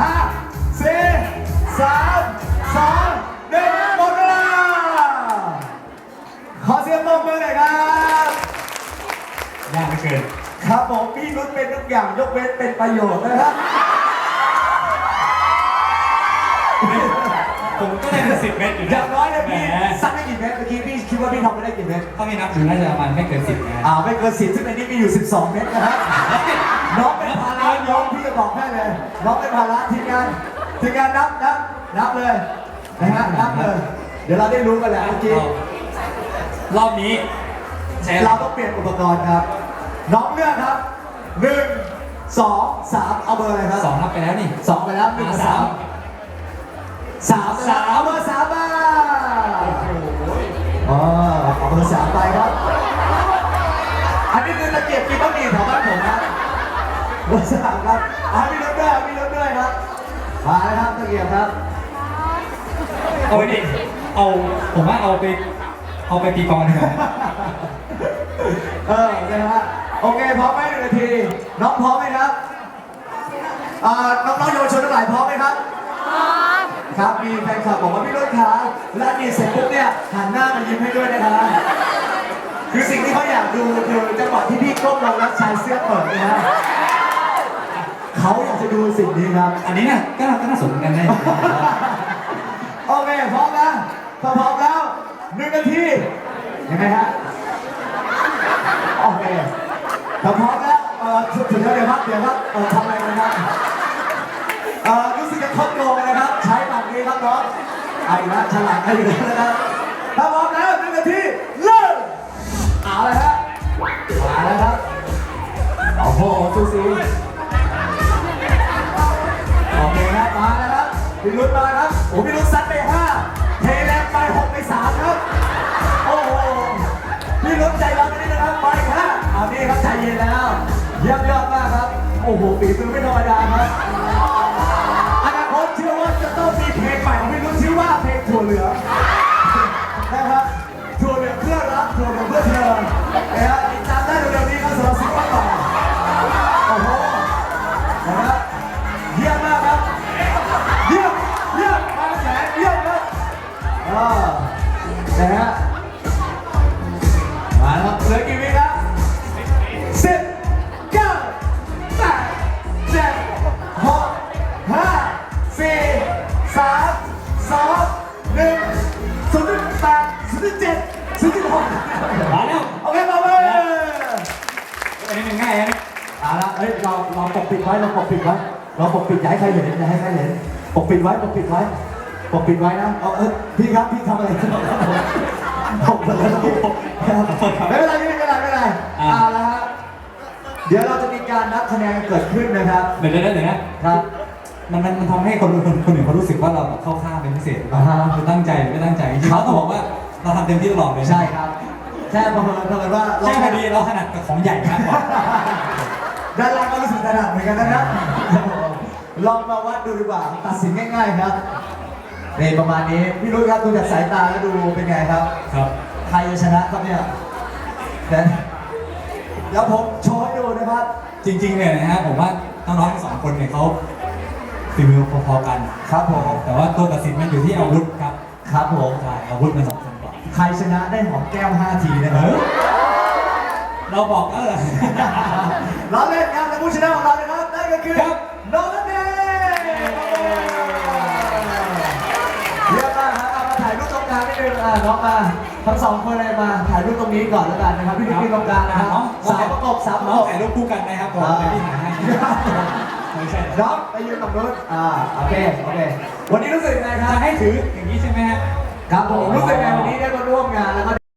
ห้าสี่สามสองหนึ่งหมดเวลาขอเสียงปรบมือหน่อยครับยากเกินครับผมพี่นุชเป็นทุกอย่างยกเว้นเป็นประโยชน์นะครับ ผมก็ได้แค่สิบเมตรอยู่อนะย่างน้อยเนี่ยพี่สักไม่กี่เมตรเมื่อกี้พี่คิดว่าพี่ทำไม่ได้กี่เมตร ถ้าไม่นับถึงน่าจะประมาณไม่เกินสิบนะ อ่าไม่เกินสิบซึ่งในนี้มีอยู่สิบสองเมตรนะครับ บอกให้เลยน้องเป็นภาระทีมงานทีมงานนับนับนับเลยนะฮะนับเลย เดี๋ยวเราได้รู้กันแหละเมื่อกี้รอบนี้ใช้เราต้องเปลี่ยนอุปกรณ์ครับ น้องเลือกครับหนึ่งสองสามเอาเบอร์อะไรครับสองนับไปแล้วนี่สองไปแล้วหนึ่งกับสาม เบอร์สามครับเอาพี่รถด้วยเอาพี่รถด้วยครับ มาแล้วครับตะเกียบครับ เอาไปดิเอาผมว่าเอาไป เอาไปตีกลองดีกว่าเออนะฮะโอเคพร้อมไหมหนึ่งนาที น้องพร้อมไหมครับอ่าน้องๆเยาวชนทั้งหลายพร้อมไหมครับ ครับมีแฟนคลับบอกว่าพี่รุ่นขาเวลาดีเสร็จปุ๊บเนี่ยหันหน้ามายิ้มให้ด้วยนะครับคือสิ่งที่เขาอยากดูคือจังหวะที่พี่ก้มลงแล้วชายเสื้อเปิดนะฮะ เขาอยากจะดูสิ่งนี้ครับ อันนี้น่ะก็ก็น่าสนกันได้โอเคพร้อมนะถ้าพร้อมแล้วหนึ่งนาทียังไงฮะโอเคถ้าพร้อมแล้วเอ่อถึงแล้วเดี๋ยวครับเดี๋ยวครับเอ่อทำอะไรกันครับเอ่อรู้สึกจะคดโกงนะครับ ใช้บัตรนี้ครับน้องไอ้ละฉลาดไอ้ละนะครับถ้าพร้อมแล้วหนึ่งนาทีเริ่มเอาเลยฮะมาแล้วครับโอ้โหซูซี โหฝีมือไม่ธรรมดาครับอนาคตเชื่อว่าจะต้องมีเพลงใหม่ของพี่รุ่นชื่อว่าเพลงถั่วเหลืองนะครับถั่วเหลืองเพื่อรักถั่วเหลืองเพื่อเธอนะฮะติดตามได้เร็วๆนี้ครับสำหรับซิงเกิลใหม่โอ้โหนะครับเยี่ยมมากครับเยี่ยมเยี่ยมมาแสนเยี่ยมครับอ่านะฮะมาแล้วครับเหลือกี่วิ สามสองหนึ่งศูนย์จุดแปดศูนย์จุดเจ็ดศูนย์จุดหกมาแล้วโอเคมาเลยอันนี้มันง่ายนะเอาละเอ้ยเราเราปกปิดไว้เราปกปิดไว้เราปกปิดอย่าให้ใครเห็นอย่าให้ใครเห็นปกปิดไว้ปกปิดไว้ปกปิดไว้นะเอาเออพี่ครับพี่ทำอะไรผมเปิดแล้วครับไม่เป็นไรไม่เป็นไรไม่เป็นไรเอาละฮะเดี๋ยวเราจะมีการนับคะแนนเกิดขึ้นนะครับเดี๋ยวเดี๋ยวเดี๋ยวนะครับ มันมันมันทำให้คนคนคนอื่นเขารู้สึกว่าเราแบบเข้าข้างเป็นพิเศษอ่าฮะ คือตั้งใจหรือไม่ตั้งใจจริงๆเขาต้องบอกว่าเราทำเต็มที่ตลอดเลยนะใช่ครับแค่ประเมินประเมินว่าใช่พอดีเราถนัดกับของใหญ่มากกว่าด้านล่างก็รู้สึกถนัดเหมือนกันนะครับลองมาวัดดูดีกว่าตัดสินง่ายๆครับนี่ประมาณนี้พี่รุ่ครับดูจากสายตาแล้วดูเป็นไงครับ ครับ ใครจะชนะครับเนี่ยเดี๋ยวเดี๋ยวผมโชว์ให้ดูนะครับ จริงๆเนี่ยนะฮะผมว่าน้องๆทั้งสองคนเนี่ยเขา ฝีมือพอๆกัน ครับผม แต่ว่าตัวตัดสินมันอยู่ที่อาวุธครับครับผมใช่อาวุธมันสำคัญกว่าใครชนะได้หอมแก้ม 5 ทีนะครับ เราบอกแล้วเหรอ เราเล่นครับและผู้ชนะของเรานะครับนั่นก็คือครับน้องนันเดเยี่ยมมากครับเอามาถ่ายรูปตรงกลางนิดนึงอะน้องมาทั้งสองคนเลยมาถ่ายรูปตรงนี้ก่อนแล้วกันนะครับพี่นิกกี้ตรงกลางนะครับน้อง สาวประกบสาวประน้อกงบถ่ายรูปคู่กันนะครับผมอ่าเดี๋ยวพี่ถ่ายให้ ไม่ใช่น้องไปยืนตรงนู้นอ่าโอเคโอเค วันนี้รู้สึกยังไงครัจะบให้ถืออย่างนี้ใช่ไหมฮะ ครับผมรู้สึกไงวันนี้ได้มาร่วมงานแล้วก็